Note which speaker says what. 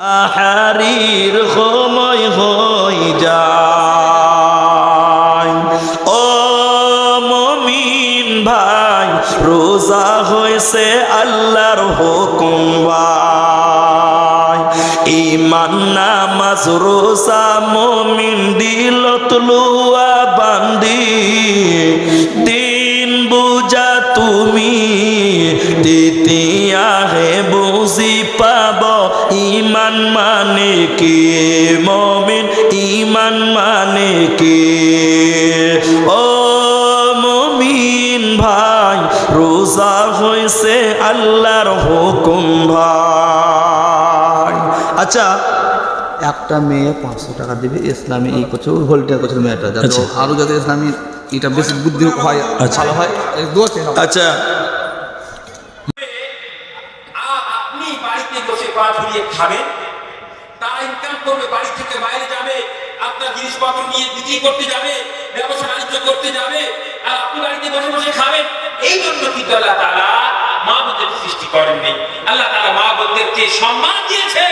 Speaker 1: আহারির সময় হই যায় ও মমিন ভাই, রোজা হয়েছে আল্লাহর হুকুম ভাই। ইমান নামাজ, রোজা মমিন দিল তুলুয়া বান্দি। দিন বুঝা তুমি দ্বিতীয়া হে বুঝি পাব ইমান মানে কি মমিন ইমান মানে কি ও মমিন ভাই রোজা হয়েছে আল্লাহর হুকুম ভাই আচ্ছা
Speaker 2: একটা মেয়ে পাঁচশো টাকা দিবে ইসলামী এই করছে ওই ভোল্টিয়ার করছে মেয়েটা যাতে
Speaker 1: আচ্ছা।
Speaker 2: আরও যাতে ইসলামী এটা বেশি বুদ্ধি হয়
Speaker 1: আচ্ছা।
Speaker 2: ভালো হয়।
Speaker 1: আচ্ছা
Speaker 3: আর আপনি বাড়িতে বসে পা ঝুলিয়ে খাবেন তারা ইনকাম করবে, বাড়ি থেকে বাইরে যাবে, আপনার জিনিসপত্র নিয়ে বিক্রি করতে যাবে, ব্যবসা বাণিজ্য করতে যাবে, আর আপনি বাড়িতে বসে বসে খাবেন, এই জন্য কিন্তু আল্লাহ তালা মা বোনদের সৃষ্টি করেননি। আল্লাহ তালা মা বোনদেরকে সম্মান দিয়েছে